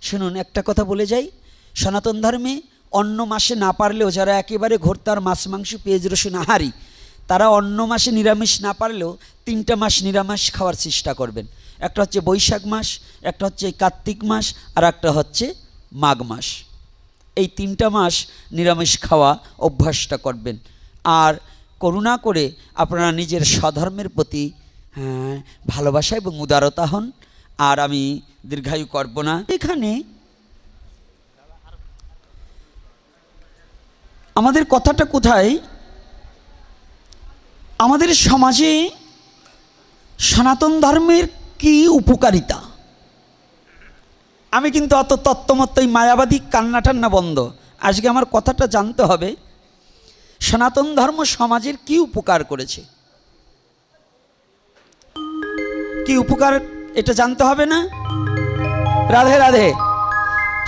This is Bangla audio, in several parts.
শুনুন একটা কথা বলে যাই। সনাতন ধর্মে অন্য মাসে না পারলেও যারা একেবারে ঘোরতার মাছ মাংস পেঁয়াজ রসুন আহারি তারা অন্য মাসে নিরামিষ না পারলেও তিনটা মাস নিরামিষ খাওয়ার চেষ্টা করবেন। একটা হচ্ছে বৈশাখ মাস একটা হচ্ছে কার্তিক মাস আর একটা হচ্ছে মাঘ মাস। এই তিনটা মাস নিরামিষ খাওয়া অভ্যাসটা করবেন। আর করুণা করে আপনারা নিজের স্বধর্মের প্রতি হ্যাঁ, ভালোবাসা এবং উদারতা হন। আর আমি দীর্ঘায়ু করব না। এখানে আমাদের কথাটা কোথায়? আমাদের সমাজে সনাতন ধর্মের কি উপকারিতা? আমি কিন্তু অত তত্ত্বমত্ত, এই মায়াবাদী কান্না টান্না বন্ধ। আজকে আমার কথাটা জানতে হবে, সনাতন ধর্ম সমাজের কি উপকার করেছে? কি উপকার এটা জানতে হবে না? রাধে রাধে।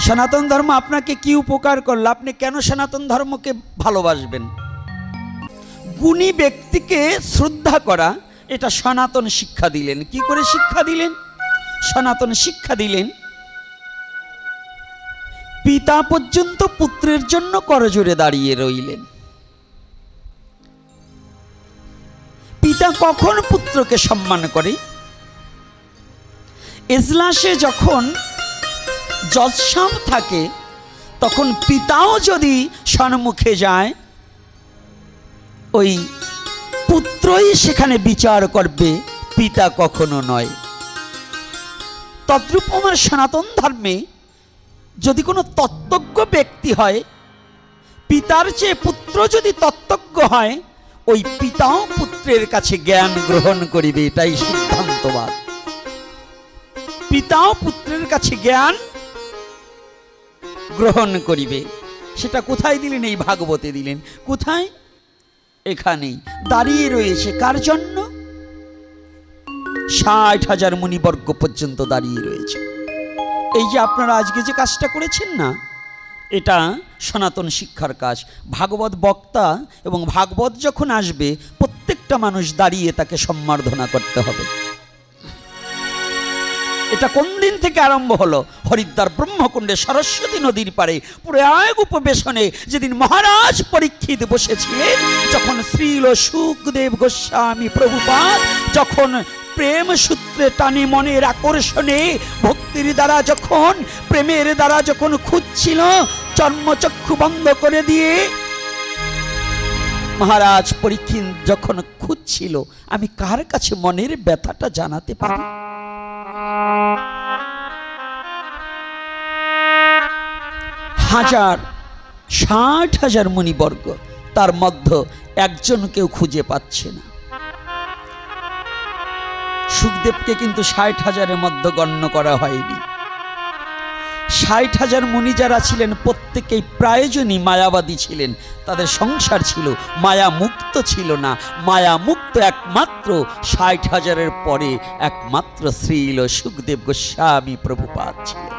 সনাতন ধর্ম আপনাকে কি উপকার করল? আপনি কেন সনাতন ধর্মকে ভালোবাসবেন? গুণী ব্যক্তিকে শ্রদ্ধা করা, এটা সনাতন শিক্ষা দিলেন। কি করে শিক্ষা দিলেন? সনাতন শিক্ষা দিলেন, পিতা পর্যন্ত পুত্রের জন্য করজোরে দাঁড়িয়ে রইলেন। পিতা কখন পুত্রকে সম্মান করে? এজলাসে যখন যৎসাম থাকে, তখন পিতাও যদি সম্মুখে যায়, ওই পুত্রই সেখানে বিচার করবে, পিতা কখনো নয়। তদ্রূপ আমার সনাতন ধর্মে যদি কোনো তত্ত্বজ্ঞ ব্যক্তি হয়, পিতার চেয়ে পুত্র যদি তত্ত্বজ্ঞ হয়, ওই পিতাও পুত্রের কাছে জ্ঞান গ্রহণ করিবে, এটাই সিদ্ধান্তবাদ। পিতাও পুত্রের কাছে জ্ঞান গ্রহণ করিবে। সেটা কোথায় দিলেন? এই ভাগবতে দিলেন। কোথায়? এখানেই। দাঁড়িয়ে রয়েছে। কার জন্য? ষাট হাজার মুনিবর্গ পর্যন্ত দাঁড়িয়ে রয়েছে। এই যে আপনারা আজকে যে কাজটা করেছেন না, এটা সনাতন শিক্ষার কাজ। ভাগবত বক্তা এবং ভাগবত যখন আসবে, প্রত্যেকটা মানুষ দাঁড়িয়ে তাকে সম্মার্ধনা করতে হবে। এটা কোন দিন থেকে আরম্ভ হলো? হরিদ্বার ব্রহ্মকুণ্ডে সরস্বতী নদীর পারে প্রয়াগ উপবেশনে যেদিন মহারাজ পরীক্ষিত বসেছিলেন, যখন শ্রীল সুখদেব গোস্বামী প্রভুপাদ যখন প্রেম সূত্রে টানে মনের আকর্ষণে, ভক্তির দ্বারা যখন, প্রেমের দ্বারা যখন খুঁজছিল চর্মচক্ষু বন্ধ করে দিয়ে, মহারাজ পরীক্ষিত যখন খুঁজছিল, আমি কার কাছে মনের ব্যথাটা জানাতে পারি? হাজার, ষাট হাজার মণিবর্গ তার মধ্যে একজন কেউ খুঁজে পাচ্ছে না। সুখদেবকে কিন্তু ষাট হাজারের মধ্যে গণ্য করা হয়নি। ষাট হাজার মুনি যারা ছিলেন, প্রত্যেকেই প্রায়োজনই মায়াবাদী ছিলেন। তাদের সংসার ছিল মায়া মুক্ত ছিল না। মায়া মুক্ত একমাত্র ষাট হাজারের পরে একমাত্র শ্রীল সুখদেব গোস্বামী প্রভুপাদ ছিলেন।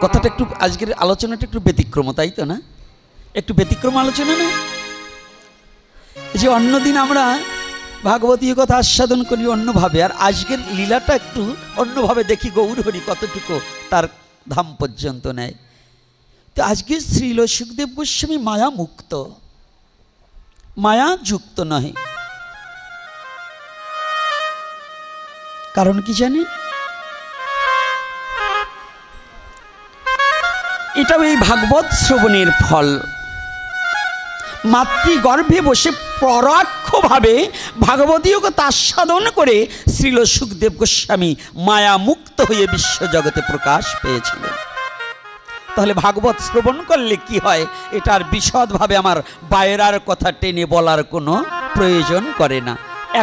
কথাটা একটু, আজকের আলোচনাটা একটু ব্যতিক্রম, তাই তো না? একটু ব্যতিক্রম আলোচনা না? যে অন্যদিন আমরা ভাগবতীয় কথা আস্বাদন করি অন্যভাবে, আর আজকের লীলাটা একটু অন্যভাবে দেখি গৌর হরি কতটুকু তার ধাম পর্যন্ত নেয়। তো আজকে শ্রীল সুখদেব গোস্বামী মায়া মুক্ত মায়া যুক্ত নহে। কারণ কি জানেন? এটাও এই ভাগবত শ্রবণের ফল। মাতৃগর্ভে বসে পরোক্ষভাবে ভাগবতীয় কথা আস্বাদন করে শ্রীল সুখদেব গোস্বামী মায়া মুক্ত হয়ে বিশ্বজগতে প্রকাশ পেয়েছিলেন। তাহলে ভাগবত শ্রবণ করলে কি হয়? এটার বিশদভাবে আমার বাইরার কথা টেনে বলার কোনো প্রয়োজন করে না।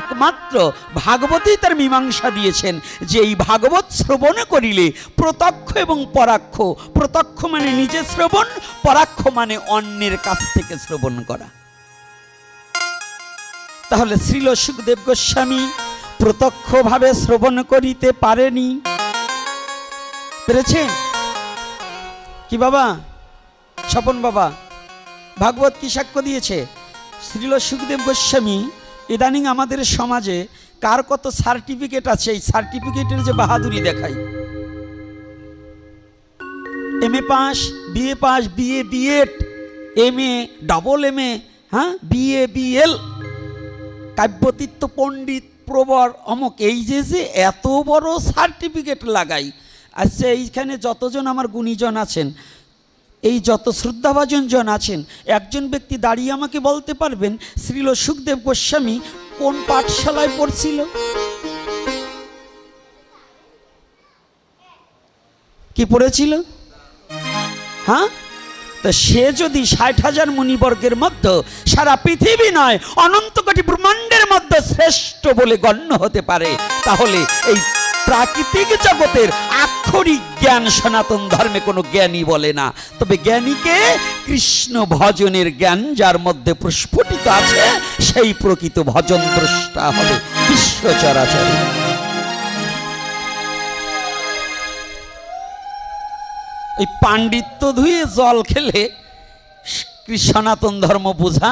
একমাত্র ভাগবতী তার মীমাংসা দিয়েছেন যে এই ভাগবত শ্রবণ করিলে প্রত্যক্ষ এবং পরাক্ষ, প্রত্যক্ষ মানে নিজে শ্রবণ, পরাক্ষ মানে অন্যের কাছ থেকে শ্রবণ করা। তাহলে শ্রীল সুখদেব গোস্বামী প্রত্যক্ষভাবে শ্রবণ করিতে পারেনি। পেরেছেন কি বাবা? স্বপন বাবা, ভাগবত কি সাক্ষ্য দিয়েছে? শ্রীল সুখদেব গোস্বামী, ইদানিং আমাদের সমাজে কার কত সার্টিফিকেট আছে? এই সার্টিফিকেটের যে বাহাদুরি দেখাই। M A pass BA pass BA BEd M A double M A হ্যাঁ? বিএ বিএল কাব্যতীর্থ পণ্ডিত প্রবর অমুক। এই যে যে এত বড় সার্টিফিকেট লাগাই আচ্ছা এইখানে যতজন আমার গুণীজন আছেন, এই যত শ্রদ্ধাভাজন জন আছেন, একজন ব্যক্তি দাঁড়িয়ে আমাকে বলতে পারবেন, শ্রীল সুখদেব গোস্বামী কোন পাঠশালায় পড়ছিল? কি পড়েছিল? হ্যাঁ? তো সে যদি ষাট হাজার মুনিবর্গের মধ্যে সারা পৃথিবী নয়, অনন্ত কোটি ব্রহ্মাণ্ডের মধ্যে শ্রেষ্ঠ বলে গণ্য হতে পারে, তাহলে এই প্রাকৃতিক জগতের আক্ষরিক জ্ঞান সনাতন ধর্মে কোনো জ্ঞানী বলে না। তবে জ্ঞানীকে কৃষ্ণ ভজনের জ্ঞান যার মধ্যে প্রস্ফুটিত আছে, সেই প্রকৃত ভজন দ্রষ্টা হবে বিশ্ব এই পাণ্ডিত্য ধুয়ে জল খেলে সনাতন ধর্ম বোঝা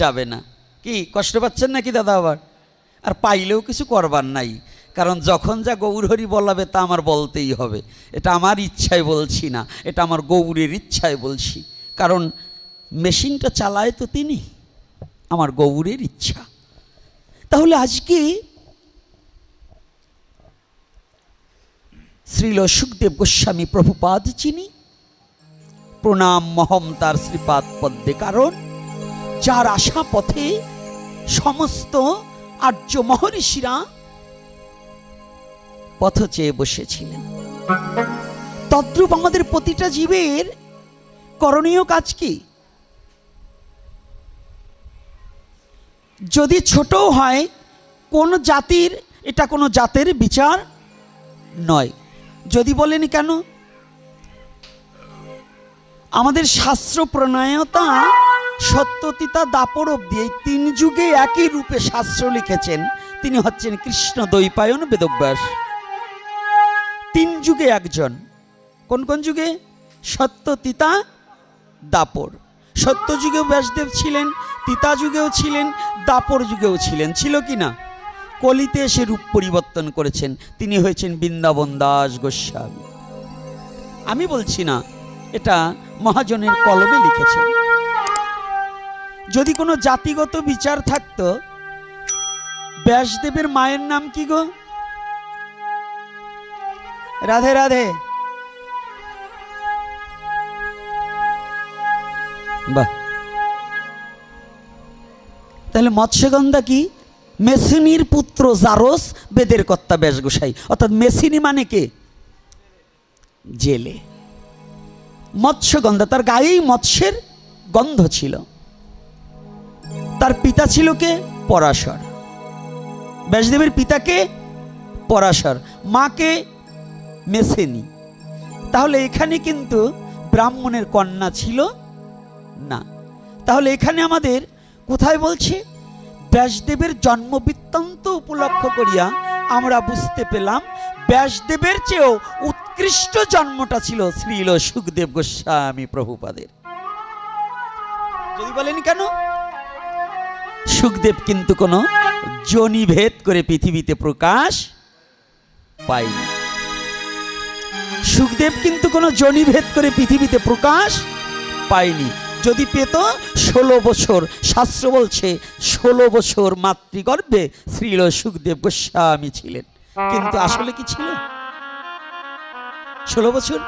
যাবে না। কি, কষ্ট পাচ্ছেন নাকি দাদা আবার? আর পাইলেও কিছু করবার নাই, কারণ যখন যা গৌরহরি বলাবে তা আমার বলতেই হবে। এটা আমার ইচ্ছায় বলছি না, এটা আমার গৌরের ইচ্ছায় বলছি। কারণ মেশিনটা চালায় তো তিনি, আমার গৌরের ইচ্ছা। তাহলে আজকে শ্রীল সুখদেব গোস্বামী প্রভুপাদ চিনি প্রণাম মহম তার শ্রীপাদ পদ্মে কারণ, যার আশা পথে সমস্ত আর্য মহর্ষিরা পথ চেয়ে বসেছিলেন। তদ্রূপ আমাদের প্রতিটা জীবের করণীয় কাজ কি? যদি ছোটও হয়, কোন জাতির, এটা কোনো জাতের বিচার নয়। যদি বলেনি কেন? আমাদের শাস্ত্র প্রণয়তা সত্যতিতা দাপর অব্দি এই তিন যুগে একই রূপে শাস্ত্র লিখেছেন। তিনি হচ্ছেন কৃষ্ণ দৈপায়ন বেদব্যাস। তিন যুগে একজন। কোন কোন যুগে? সত্যতিতা দাপর। সত্য যুগেও ব্যাসদেব ছিলেন, তিতা যুগেও ছিলেন, দাপর যুগেও ছিলেন। ছিল কি না? কলিতে এসে রূপ পরিবর্তন করেছেন। তিনি হয়েছেন বৃন্দাবন দাস গোস্বামী। আমি বলছি না, এটা মহাজনের কলমে লিখেছেন যদি কোনো জাতিগত বিচার থাকতো, ব্যাসদেবের মায়ের নাম কি গো? রাধে রাধে। বাহ। তাহলে মৎস্যগন্ধা কি? মেসিনির পুত্র জারস বেদের কর্তা ব্যাস গোসাই অর্থাৎ মেসিনি মানে কে? জেলে। মৎস্যগন্ধা, তার গায়েই মৎস্যের গন্ধ ছিল। তার পিতা ছিল কে? পরাশর। ব্যাসদেবের পিতাকে পরাশর। মাকে মেসেনি। তাহলে এখানে কিন্তু ব্রাহ্মণের কন্যা ছিল না। তাহলে এখানে আমাদের কোথায় বলছে? ব্যাসদেবের জন্ম বৃত্তান্ত উপলক্ষ করিয়া আমরা বুঝতে পেলাম, ব্যাসদেবের চেয়েও উৎকৃষ্ট জন্মটা ছিল শ্রীল সুখদেব গোস্বামী প্রভুপাদের। যদি বলেন কেন? সুখদেব কিন্তু কোনো জনিভেদ করে পৃথিবীতে প্রকাশ পায়নি। সুখদেব কিন্তু কোনো জনিভেদ করে পৃথিবীতে প্রকাশ পায়নি। যদি পেত, ষোলো বছর। শাস্ত্র বলছে, ষোলো বছর মাতৃগর্ভে শ্রীল সুখদেব গোস্বামী ছিলেন। কিন্তু আসলে কি ছিল? ষোলো বছর?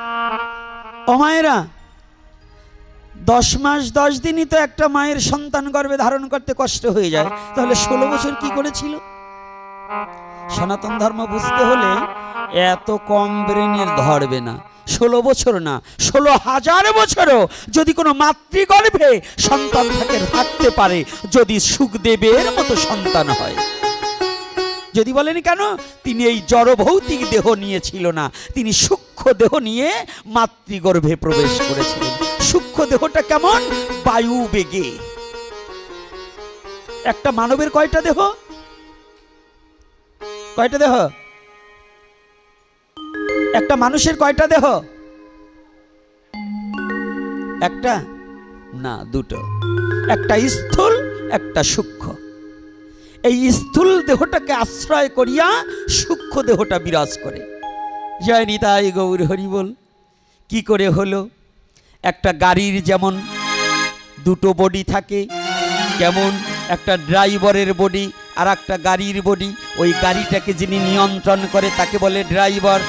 অমায়েরা দশ মাস, দশ দিনই তো একটা মায়ের সন্তান গর্ভে ধারণ করতে কষ্ট হয়ে যায়। তাহলে ষোলো বছর কি করেছিল? সনাতন ধর্ম বুঝতে হলে এত কম ব্রেনের ধরবে না। ষোলো বছর না, ষোলো হাজার বছরও যদি কোনো মাতৃগর্ভে সন্তান থাকে থাকতে পারে, যদি সুখদেবের মতো সন্তান হয়। যদি বলেন কেন? তিনি এই জড়ভৌতিক দেহ নিয়েছিল না, তিনি সূক্ষ্ম দেহ নিয়ে মাতৃগর্ভে প্রবেশ করেছিলেন। সূক্ষ্ম দেহটা কেমন? বায়ু বেগে। একটা মানবের কয়টা দেহ? কয়টা দেহ? একটা মানুষের কয়টা দেহ? একটা? না, দুটো। একটা স্থূল, একটা সূক্ষ্ম। এই স্থূল দেহটাকে আশ্রয় করিয়া সূক্ষ্ম দেহটা বিরাজ করে। জয় নিতাই গৌর হরি বল। কি করে হলো? একটা গাড়ির যেমন দুটো বডি থাকে যেমন একটা ড্রাইভারের বডি আর একটা গাড়ির বডি, ওই গাড়িটাকে যিনি নিয়ন্ত্রণ করে তাকে বলে ড্রাইভার।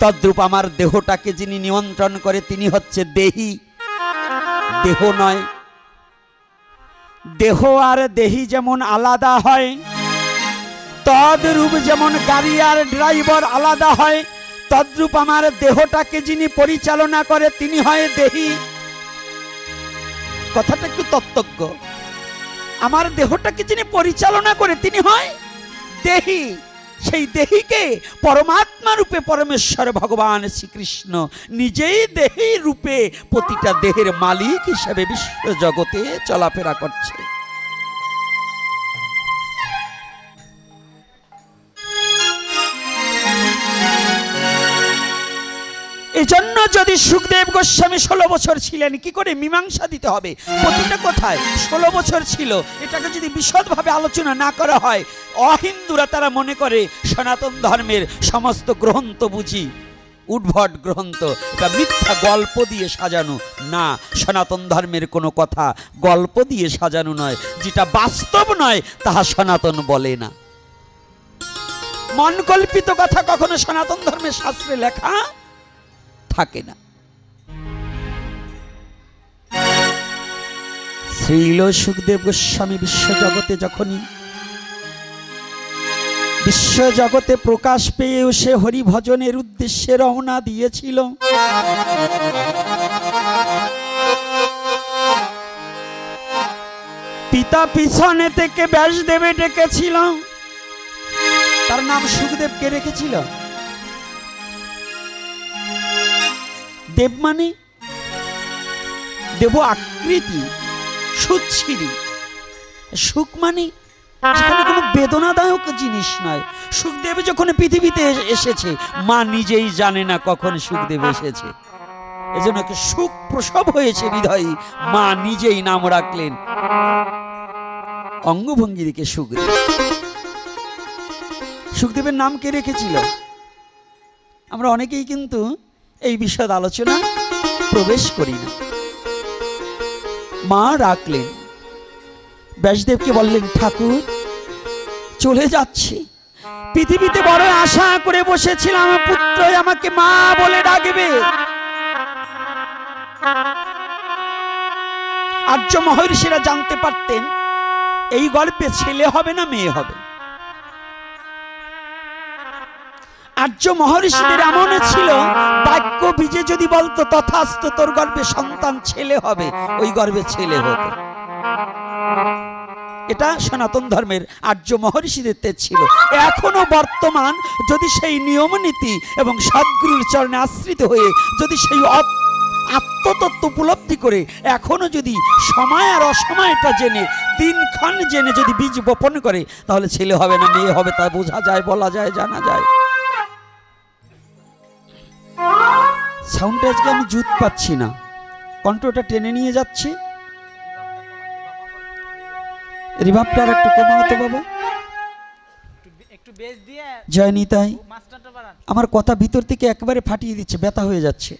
তদ্রূপ আমার দেহটাকে যিনি নিয়ন্ত্রণ করে, তিনি হচ্ছে দেহি। দেহ নয়। দেহ আর দেহি যেমন আলাদা হয়, তদ্রূপ যেমন গাড়ি আর ড্রাইভার আলাদা হয়, তদ্রূপ আমার দেহটাকে যিনি পরিচালনা করে, তিনি হয় দেহি। কথাটা একটু তত্ত্বজ্ঞ। আমার দেহটাকে যিনি পরিচালনা করে, তিনি হয় দেহি। সেই দেহিকে পরমাত্মা রূপে পরমেশ্বর ভগবান শ্রীকৃষ্ণ নিজেই দেহি রূপে প্রতিটা দেহের মালিক হিসেবে বিশ্ব জগতে চলাফেরা করছে। এজন্য যদি সুখদেব গোস্বামী ষোলো বছর ছিলেন, কি করে মীমাংসা দিতে হবে? প্রতিটা কোথায় ষোলো বছর ছিল, এটাকে যদি বিশদভাবে আলোচনা না করা হয়, অহিন্দুরা তারা মনে করে সনাতন ধর্মের সমস্ত গ্রন্থ বুঝি, উদ্ভট গ্রন্থ এটা মিথ্যা গল্প দিয়ে সাজানো। না, সনাতন ধর্মের কোনো কথা গল্প দিয়ে সাজানো নয়, যেটা বাস্তব নয়, তাহা সনাতন বলে না। মনকল্পিত কথা কখনো সনাতন ধর্মের শাস্ত্রে লেখা? থাকে না। শ্রীল সুখদেব গোস্বামী বিশ্বজগতে যখনই বিশ্বজগতে প্রকাশ পেয়েও সে হরিভজনের উদ্দেশ্যে রওনা দিয়েছিল। পিতা পিছনে থেকে ব্যাসদেবে ডেকেছিল। তার নাম সুখদেবকে রেখেছিল। দেব মানে? দেব আকৃতি, সুচ্ছিরি। সুখ মানে? সেখানে কোনো বেদনাদায়ক জিনিস নয়। সুখদেব যখন পৃথিবীতে এসেছে, মা নিজেই জানে না কখন সুখদেব এসেছে। এজন্য সুখ প্রসব হয়েছে বিধয়ী মা নিজেই নাম রাখলেন অঙ্গভঙ্গি দিকে সুখদেব। সুখদেবের নাম কে রেখেছিল? আমরা অনেকেই কিন্তু এই বিষয়ে আলোচনা প্রবেশ করি না। মা রাখলেন। ব্যাসদেবকে বললেন, ঠাকুর, চলে যাচ্ছি। পৃথিবীতে বড় আশা করে বসেছিলাম পুত্র আমাকে মা বলে ডাকবে। আর্য মহর্ষিরা জানতে পারতেন, এই গল্পে ছেলে হবে না মেয়ে হবে। আর্য মহর্ষিদের এমন ছিল বাক্য বীজে যদি বলতো তথাস্ত তোর গর্ভে সন্তান ছেলে হবে ওই গর্ভে ছেলে হতো এটা সনাতন ধর্মের আর্য মহর্ষিদের তেজ ছিল। এখনও বর্তমান যদি সেই নিয়ম নীতি এবং সদ্গুরুর চরণে আশ্রিত হয়ে যদি সেই আত্মতত্ত্ব উপলব্ধি করে এখনও যদি সময় আর অসময়টা জেনে দিনক্ষণ জেনে যদি বীজ বপন করে তাহলে ছেলে হবে না মেয়ে হবে তা বোঝা যায় বলা যায় জানা যায়। সাউন্ডটা আজকে আমি জুত পাচ্ছি না। কন্ট্রোলটা টেনে নিয়ে যাচ্ছে। রিভাবটা আর একটু কমাও তো বাবা। জয় নিতাই। আমার কথা ভিতর থেকে একবারে ফাটিয়ে দিচ্ছে ব্যথা হয়ে যাচ্ছে।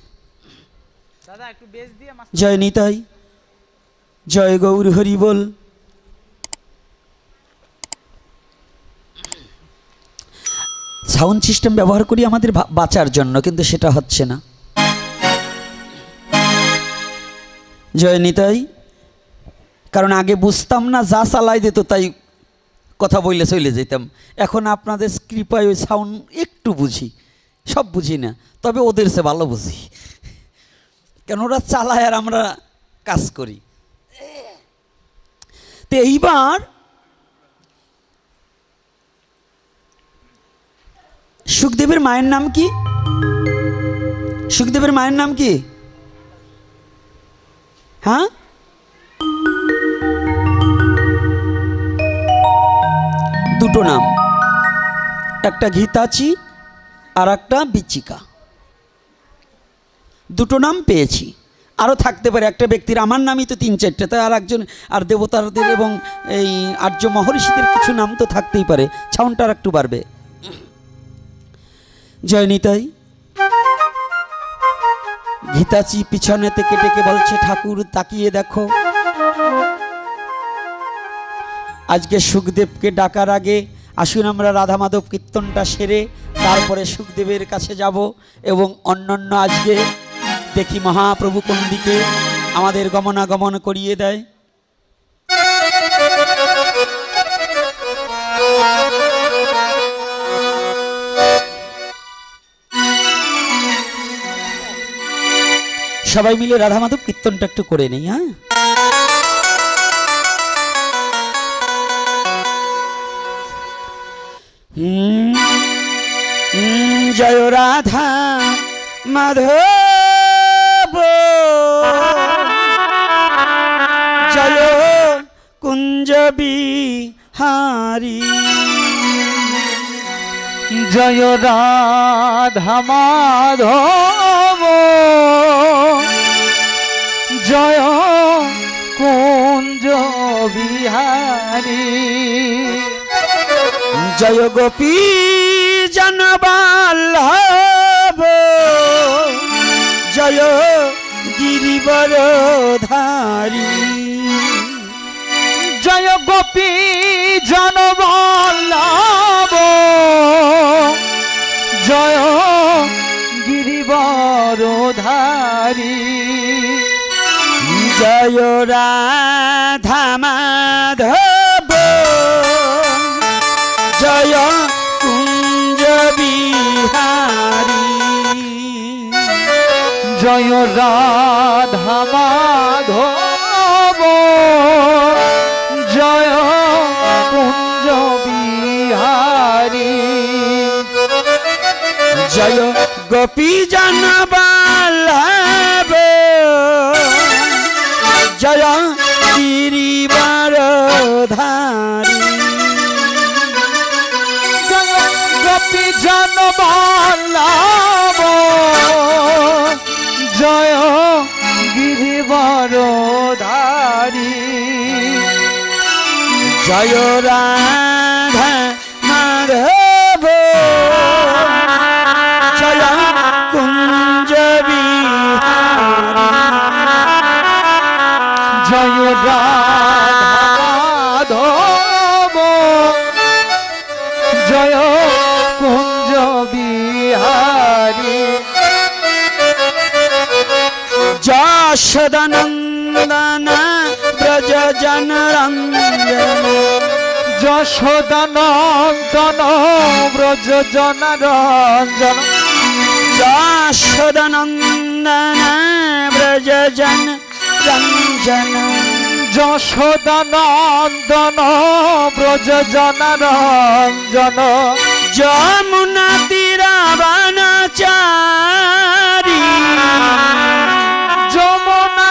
জয় নিতাই। জয় গৌর হরি বল। সাউন্ড সিস্টেম ব্যবহার করি আমাদের বাঁচার জন্য কিন্তু সেটা হচ্ছে না। জয় নিতাই কারণ আগে বুঝতাম না, যা চালাই দিত তাই কথা বললে চলে যেতাম এখন আপনাদের কৃপায় ওই সাউন্ড একটু বুঝি, সব বুঝি না, তবে ওদের সে ভালো বুঝি। কেন ওরা চালায় আর আমরা কাজ করি। তো এইবার সুখদেবের মায়ের নাম কি? সুখদেবের মায়ের নাম কি? হ্যাঁ দুটো নাম। একটা ঘিতাচি আর একটা বিচিকা। দুটো নাম পেয়েছি। আরও থাকতে পারে একটা ব্যক্তির। আমার নামই তো তিন চারটে। তাই আর একজন আর দেবতাদের এবং এই আর্য মহর্ষিদের কিছু নাম তো থাকতেই পারে। ছাউনটা আর একটু বাড়বে। জয় নিতাই। গীতাচি পিছনে থেকে ডেকে বলছে, ঠাকুর, তাকিয়ে দেখো। আজকে সুখদেবকে ডাকার আগে আসুন আমরা রাধা মাধব কীর্তনটা সেরে তারপরে সুখদেবের কাছে যাব এবং অন্যান্য আজকে দেখি মহাপ্রভু কোন দিকে আমাদের গমনাগমন করিয়ে দেয়। সবাই মিলে রাধা মাধব কীর্তনটা একটু করে নেই হ্যাঁ? জয় রাধা মাধব। জয় কুঞ্জ বিহারী। জয় রাধা মাধব। জয় কুঞ্জ বিহারী। জয় গোপী জনবাল্লভ। জয় গিরিবর ধারী জয় গোপী জনবল্লভ। জয় গিরিবরধারী। জয় রাধা মাধব। জয় কুঞ্জ বিহারী। জয় রাধা মাধব। জয় কুঞ্জ বিহারী। জয় গোপী জনবাল্লভ জয় গিরিবার ধারী। গোপী জনবল্লভ জয় গিরিবরধারী জয় রাধা যশোদনন্দন ব্রজ জন রঞ্জন। যশোদানন্দন ব্রজ জনারঞ্জন যশোদনন্দন ব্রজ জন রঞ্জন। যশোদানন্দন ব্রজ জনারঞ্জন যমুনা তীরাবনচারী যমুনা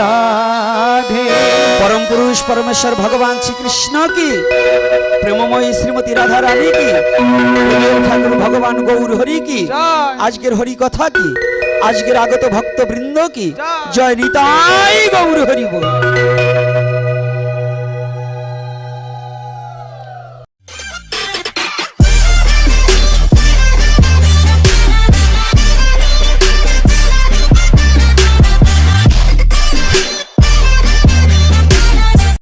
রাধে। পরম পুরুষ পরমেশ্বর ভগবান শ্রীকৃষ্ণ কি? প্রেমময়ী শ্রীমতী রাধা রানী কি ঠাকুর ভগবান গৌর হরি কি। আজকের হরি কথা কি? আজকের আগত ভক্তবৃন্দ কি? জয়। জয় নিতাই গৌর হরি বল।